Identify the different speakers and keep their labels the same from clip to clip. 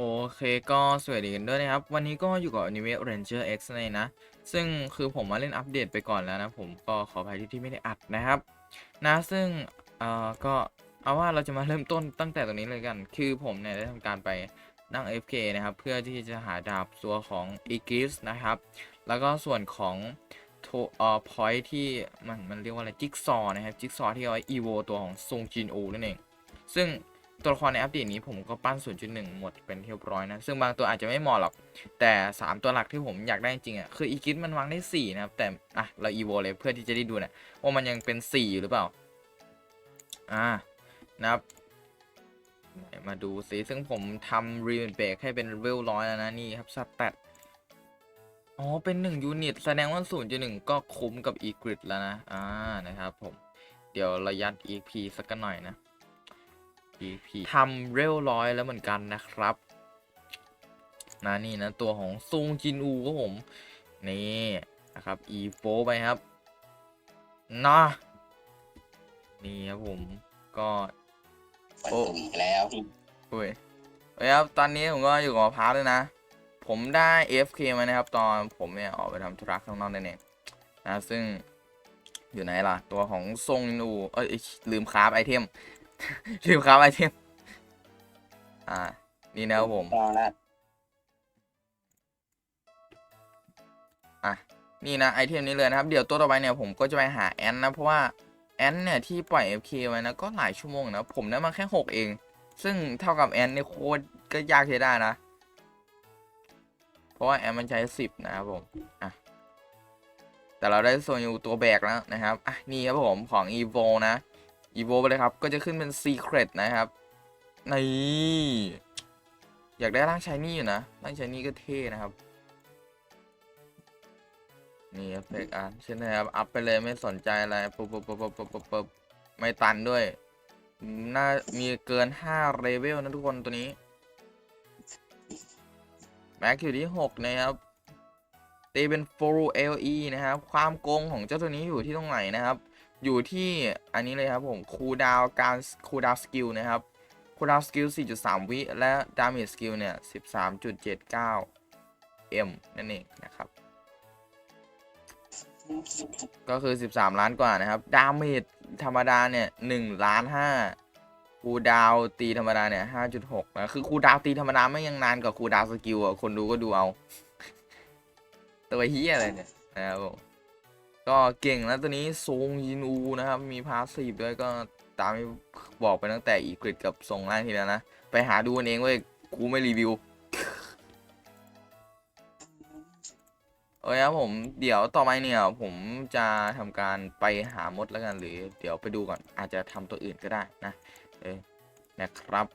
Speaker 1: โอเคก็สวัสดีกันด้วยนะครับ วันนี้ก็อยู่กับ Anime Ranger X นั่นเองนะ ซึ่งคือผมมาเล่นอัปเดตไปก่อนแล้วนะ ผมก็ขออภัยที่ที่ไม่ได้อัดนะครับ นะซึ่งเอ่อก็เอาว่าเราจะมาเริ่มต้นตั้งแต่ตรงนี้เลยกัน คือผมเนี่ยได้ทำการไปนั่ง FK นะครับ เพื่อที่จะหาดาบตัวของ e g i s นะครับ แล้วก็ส่วนของโทเอ่อ point ที่มันมันเรียกว่าอะไรจิ๊กซอนะครับจิ๊กซอที่เอาไว้ evo ตัวของซงจินอูนั่นเอง ซึ่ง ตัวละครในอัปเดตนี้ผมก็ปั้น 0.1 หมดเป็นที่เรียบร้อยนะ ซึ่งบางตัวอาจจะไม่เหมาะหรอก แต่ 3 ตัวหลักที่ผมอยากได้จริงอะ คืออีกิสมันวางได้ 4 นะครับ แต่ อะ เราอีโวเลยเพื่อที่จะได้ดูนะว่ามันยังเป็น 4 อยู่หรือเปล่า อ่า นะครับมาดูสิ ซึ่งผมทำรีเวนเบกให้เป็นเลเวลร้อยแล้วนะนี่ครับสแตทอ๋อ เป็น 1 ยูนิต แสดงว่า 0.1 ก็คุ้มกับอีกริดแล้วนะ อ่า นะครับผม เดี๋ยวเรายัด EP สักกันหน่อยนะ EP ทำเร็วร้อยแล้วเหมือนกันนะครับนะนี่นะตัวของซุงจินอูครับผม นี่นะครับ e โฟไปครับนะนี่ครับผมก็
Speaker 2: มัน
Speaker 1: โอ้
Speaker 2: ตุ่มอีกแล้ว
Speaker 1: โอ้ยเฮ้ยครับตอนนี้ผมก็อยู่กับมะพร้าวด้วยนะ ผมได้ AFK มานะครับ ตอนผมเนี่ยออกไปทำธุระข้างนอกนั่นเองนะซึ่งอยู่ไหนล่ะ ตัวของซงจินอูเอ้ยลืมคราฟไอเทม ลืมคราฟไอเทม อ่า นี่นะครับผม
Speaker 2: ตอนละ
Speaker 1: นี่นะไอเทมนี้เลยนะครับ เดี๋ยวตัวต่อไปเนี่ยผมก็จะไปหาแอนนะ เพราะว่าแอนเนี่ยที่ปล่อย FK ไว้นะก็หลายชั่วโมงนะ ผมได้มาแค่ 6 เอง ซึ่งเท่ากับแอนเนี่ยโคตรก็ยากที่ได้นะ เพราะว่าแอนมันใช้ 10 นะครับผม อะ แต่เราได้โซนยูตัวแบกแล้วนะครับ อะ นี่ครับผมของ EVO นะ EVO ไปเลยครับ ก็จะขึ้นเป็น Secret นะครับนี่อยากได้ร่างชายนี่อยู่นะร่างชายนี่ก็เท่นะครับนี่เฟกอะเช่นนะครับอัพไปเลยไม่สนใจอะไรปุ๊บปุ๊บปุ๊บปุ๊บปุ๊บปุ๊บไม่ตันด้วย น่ามีเกิน5เลเวลนะทุกคนตัวนี้ แม็กอยู่ที่6นะครับตีเป็น full LE นะครับ ความโกงของเจ้าตัวนี้อยู่ที่ตรงไหนนะครับ อยู่ที่อันนี้เลยครับผมคูดาวการคูดาวสกิลนะครับคูดาวสกิล 4.3 วิและดาเมจสกิลเนี่ย 13.79 M นั่นเองนะครับ ก็คือ 13 ล้านกว่านะครับ ดาเมจธรรมดาเนี่ย1ล้าน5คูดาวตีธรรมดาเนี่ย 5.6 นะ คือคูดาวตีธรรมดาไม่ยังนานกว่าคูดาวสกิลอะ คนดูก็ดูเอา ตัวเฮียอะไรเนี่ยนะครับผม ก็เก่งแล้วตัวนี้ทรงยินอูนะครับ มีพาสซีฟด้วยก็ตามที่บอกไปตั้งแต่อีกริดกับทรงล่างทีแล้วนะ ไปหาดูกันเองเว้ยกูไม่รีวิวโอเคครับผมเดี๋ยวต่อไปเนี่ยผมจะทำการไปหามดแล้วกันหรือ เดี๋ยวไปดูก่อนอาจจะทำตัวอื่นก็ได้นะเออนะครับ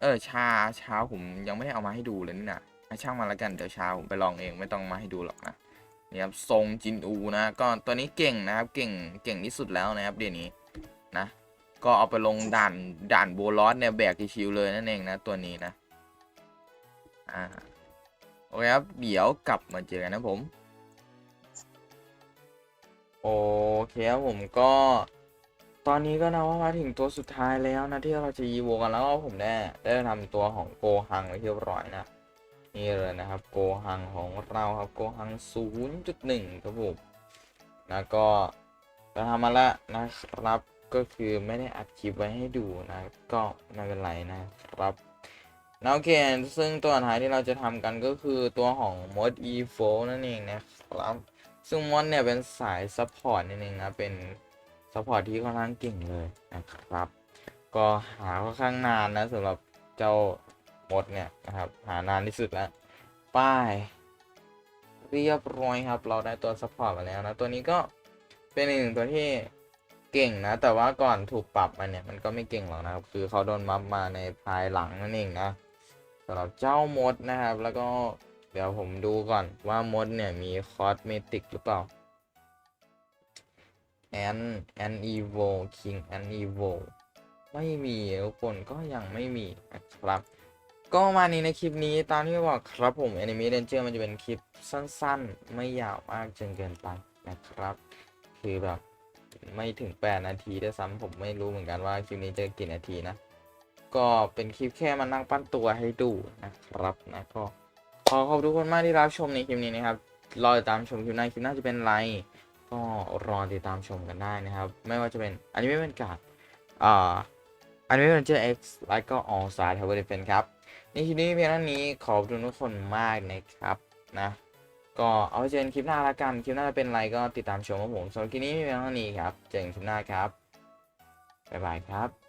Speaker 1: เออชาชาผมยังไม่ได้เอามาให้ดูเลยนี่นะอะช่างมาแล้วกันเดี๋ยวชาผมไปลองเองไม่ต้องมาให้ดูหรอกนะ นี่ครับทรงจินอูนะก็ตัวนี้เก่งนะครับเก่งเก่งที่สุดแล้วนะครับเดี๋ยวนี้นะก็เอาไปลงด่านด่านโบลอสเนี่ยแบกชิวเลยนั่นเองนะตัวนี้นะอ่าโอเคครับเดี๋ยวกลับมาเจอกันนะผมโอเคครับผมก็ ตอนนี้ก็นะว่ามาถึงตัวสุดท้ายแล้วนะที่เราจะยีโวกันแล้วผมได้ได้ทำตัวของโกฮังไว้เรียบร้อยนะ นี่เลยนะครับโกฮังของเราครับโกฮัง 0.1 ครับผมแล้วก็เราทำมาแล้วนะครับก็คือไม่ได้อัดคลิปไว้ให้ดูนะก็ไม่เป็นไรนะครับนะโอเคซึ่งตัวท้ายที่เราจะทำกันก็คือตัวของมด e 4 นั่นเองนะครับ ซึ่งมดเนี่ยเป็นสายซัพพอร์ตนั่นเองนะเป็นซัพพอร์ตที่ค่อนข้างเก่งเลยนะครับ ก็หาค่อนข้างนานนะสำหรับเจ้า มดเนี่ยนะครับหานานที่สุดแล้วป้าย เรียบร้อยครับ เราได้ตัวซัพพอร์ตมาแล้วนะ ตัวนี้ก็เป็นหนึ่งตัวที่เก่งนะ แต่ว่าก่อนถูกปรับมาเนี่ยมันก็ไม่เก่งหรอกนะครับ คือเขาโดนมัฟมาในภายหลังนั่นเองนะสำหรับเจ้ามดนะครับ แล้วก็เดี๋ยวผมดูก่อนว่ามดเนี่ยมีคอสเมติกหรือเปล่าแอนแอนอีโวคิงแอนอีโวไม่มีทุกคนก็ยังไม่มีนะครับ ก็ประมาณนี้ในคลิปนี้ตามที่บอกครับผม Enemy Ranger มันจะเป็นคลิปสั้นๆ ไม่ยาวมากจนเกินไปนะครับ คือแบบไม่ถึง 8 นาทีด้วยซ้ำผมไม่รู้เหมือนกันว่าคลิปนี้จะกี่นาทีนะ ก็เป็นคลิปแค่มานั่งปั้นตัวให้ดูนะครับนะก็ขอขอบคุณทุกคนมากที่รับชมในคลิปนี้นะครับรอติดตามชมคลิปหน้าคลิปหน้าจะเป็นไร ก็รอติดตามชมกันได้นะครับ ไม่ว่าจะเป็นอันนี้ไม่เป็นการ์ดอ่าอันนี้เป็นเจอ X แล้วก็ All Star Tower Defense ครับ ในคลิปนี้เพียงเท่านี้ขอบคุณทุกคนมากนะครับนะก็เอาไว้เจอกันคลิปหน้าละกันคลิปหน้าจะเป็นอะไรก็ติดตามชมครับผมสำหรับคลิปนี้เพียงเท่านี้ครับเจอกันคลิปหน้าครับบ๊ายบายครับ